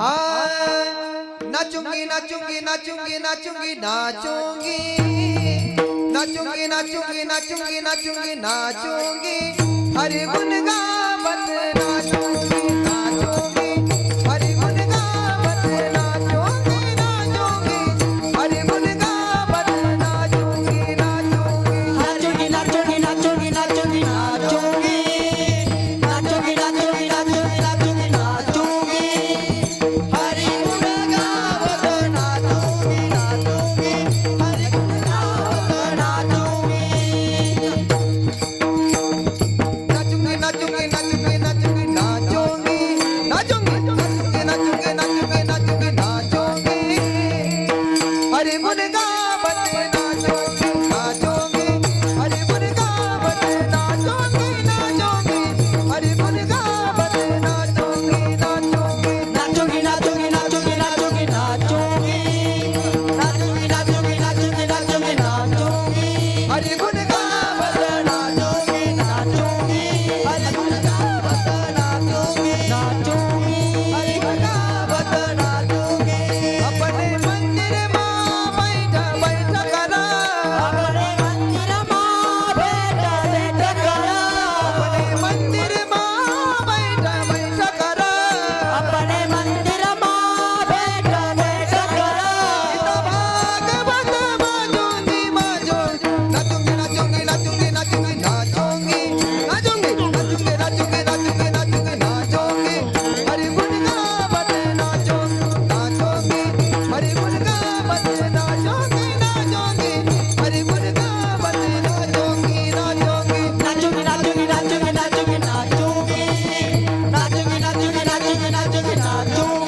ਆ ਨੱਚੂਗੀ ਨੱਚੂਗੀ ਨੱਚੂਗੀ ਨੱਚੂਗੀ ਨਾਚੂਗੀ। ਨੱਚੂਗੀ ਨੱਚੂਗੀ ਨੱਚੂਗੀ ਨੱਚੂਗੀ ਨਾਚੂਗੀ। ਹਰੇ ਗੁਣ ਗਾਵਤ 안녕.